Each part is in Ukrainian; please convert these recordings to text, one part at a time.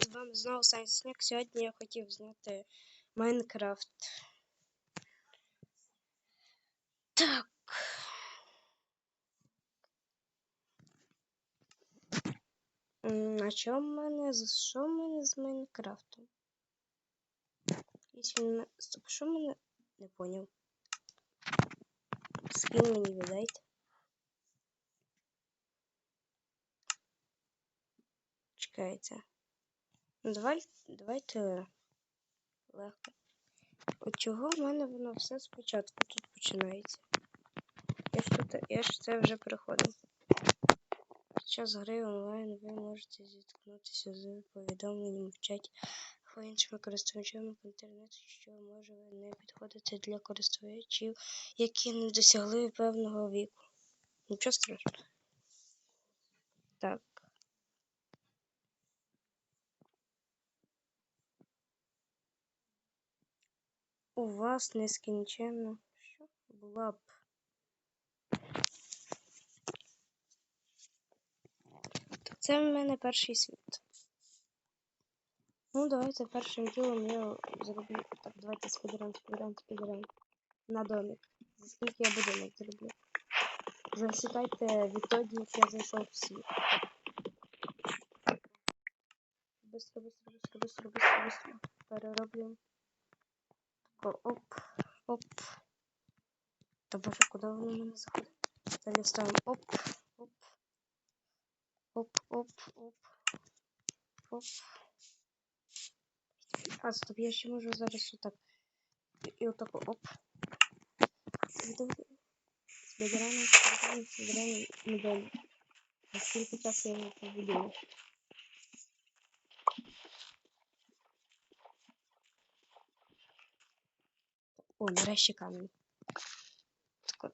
З вами знову Сайнсняк. Сьогодні я хотів зняти Майнкрафт. Так. М, А що в мене? Що в мене з Майнкрафтом? Якщо він... Стоп, що мене? Не поняв. Скін мені віддайте. Чекайте. Ну, давай, давайте легко. От чого в мене воно все спочатку тут починається? Я ж тут, я ж це вже приходив. Під час гри онлайн ви можете зіткнутися з повідомленням в чаті або іншими користувачами по інтернету, що може не підходити для користувачів, які не досягли певного віку. Нічого страшного. Так. У вас нескінченно що була б. Так, Це в мене перший світ. Ну, давайте першим ділом я зроблю. Так, давайте спідран, спідран, спідран. На домик. За скільки я будинок зроблю. Засікайте відтоді, як я зайшов в світ. Быстро, быстро, быстро, быстро, быстро, быстро. Перероблюємо. Оп, оп. Та боже, куди воно мене заходить? Далі ставимо оп, оп. Оп, оп, оп. Оп. А, стоп, я ще можу зараз отак. І, отако оп. Збираємо, збираємо, збираємо модель. Наскільки часу я його побудую. О, нарешті камінь. Тако.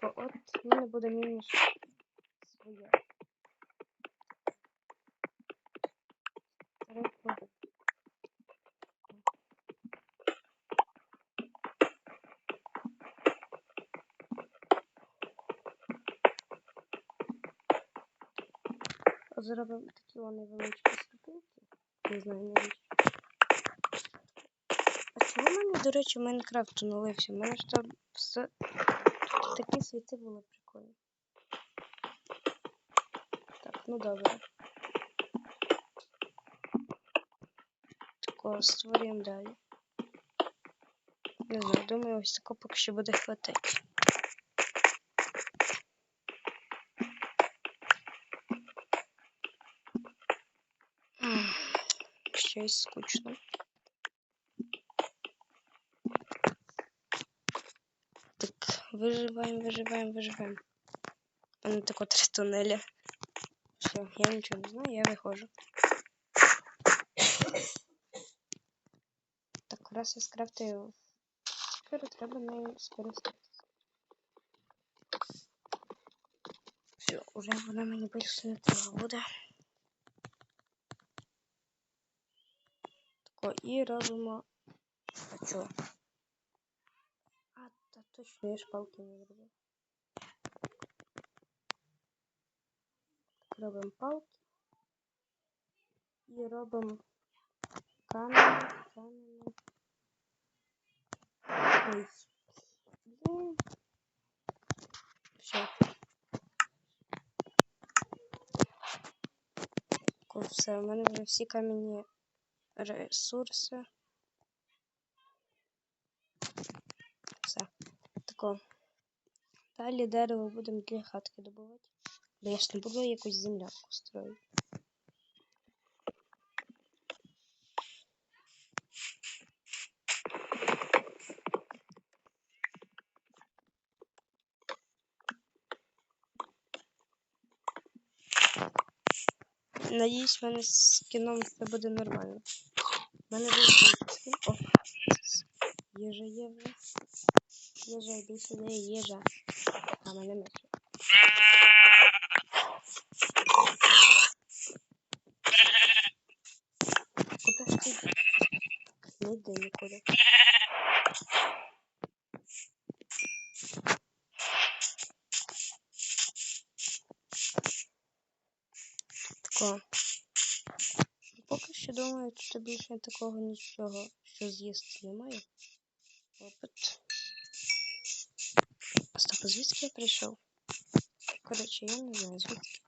Тако, от в мене буде мінус своє. Зробимо такі вони невеличкі ступеньки. Не знаю навіщо. А чому в мене, до речі, Майнкрафт оновився? У мене ж там все... Такі світи були прикольні. Так, ну добре. Такого створюємо далі. Не знаю, думаю, ось такого поки що буде хватати. Щось скучно. Так, виживаємо, виживаємо, виживаємо. У мене тако три тунелі. Все, я нічого не знаю, я виходжу. Так, раз я скрафтив тепер треба нею скористатися. Все, уже вона мені більше не треба буде. Тако, і робимо. А чо? А, та точно, я ж палки не зробив. Робимо палки. І робимо камінь, камінь. Ой. Блін. Все. Тако, все, у мене вже всі камінні ресурси. Все. Тако. Далі дерево будемо для хатки добувати. Бо я ж не буду якусь землянку строїти. Надіюсь, в мене з кіном все буде нормально. У мене був. О, їжа є вже. Їжа, йди сюди, їжа. А мене меч. Куда ж ти? Не йди нікуди. Тако. Поки що більше такого нічого, що з'їсти немає. Опит. Стоп, звідки я прийшов? Коротше, я не знаю звідки.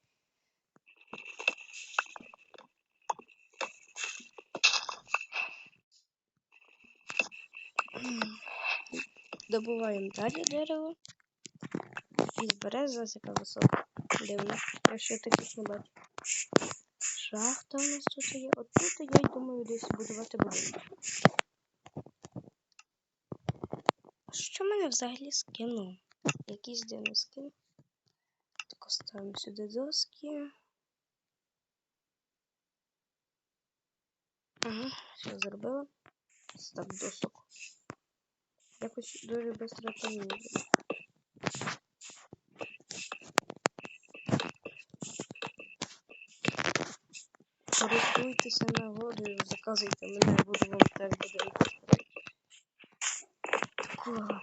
Добуваємо далі дерево. Із берези яка висока. Дивно. Я ще таких не бачу. Шахта у нас тут є. От тут я й думаю десь будувати будинок. Що мене взагалі скинув? Якийсь дивний скин. Так ставимо сюди доски. Ага, все зробила. Став досок. Якось дуже швидко поміняли. Користуйтеся нагодою, заказуйте мене, я буду вам теж будинку. Такого.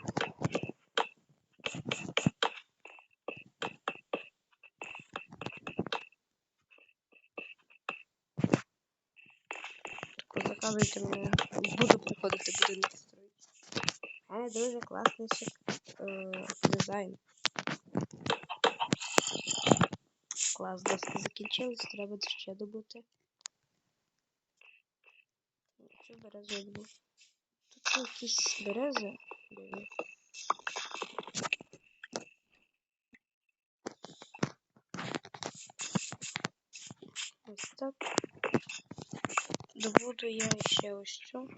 Тако заказуйте мене, буду приходити будинок строїти. Мене дуже класний е, дизайн. Клас, доски закінчились, треба ще добути. Що березу я? Тут якісь берези. Ось так. Добуду я ще ось цю.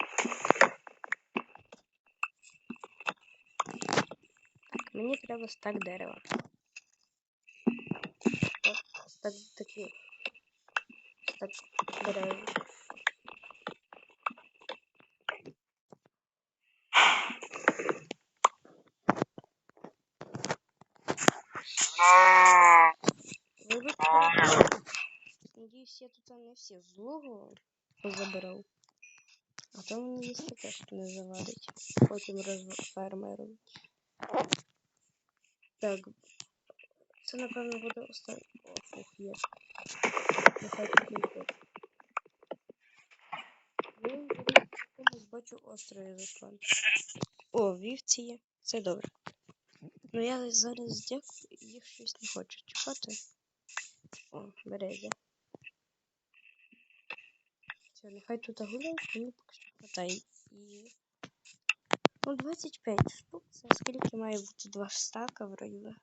Так, мені треба стак дерева. Так, стак такі. Стак берези. Надіюсь, я тут не всі злого позабирав. А то мені їсти теж не завадить. Потім розфермеру. Так. Це, напевно, буде останнє. О, фух, є. Нехай йде. Я якомусь бачу острові заклад. О, вівці є. Це добре. Ну я зараз дякую, їх щось не хочу чекати. О, березя. Все, нехай тут гуляють, мені поки що хватає. І... Ну, 25 штук. Це скільки має бути два стака вроді.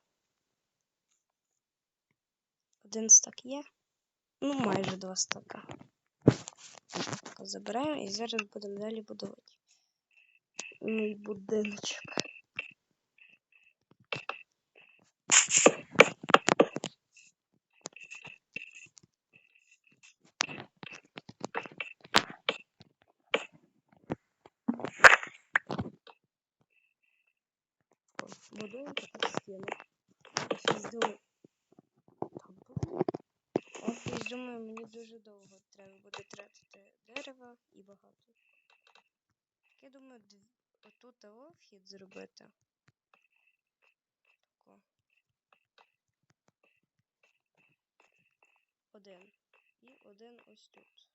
Один стак є. Ну, майже два стака. Так, забираємо і зараз будемо далі будувати. Мій будиночок. Я думаю, мені дуже довго треба буде тратити дерева і багато. Так я думаю, отут вхід зробити. Тако. Один. І один ось тут.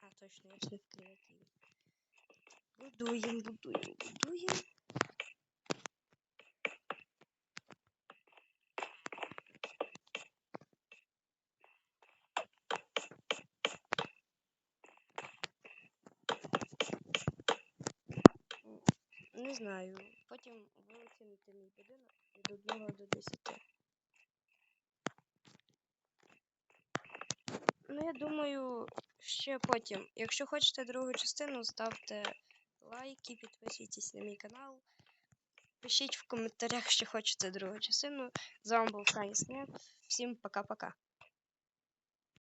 А, точно, ж в креативі. Будуємо, будуємо, будуємо. М, Не знаю. Потім ви оціните мій будинок від 1 до 10. Ну, я думаю, ще потім. Якщо хочете другу частину, ставте лайки, підписуйтесь на мій канал. Пишіть в коментарях, що хочете другу частину. З вами був Сані Снеп. Всім пока-пока.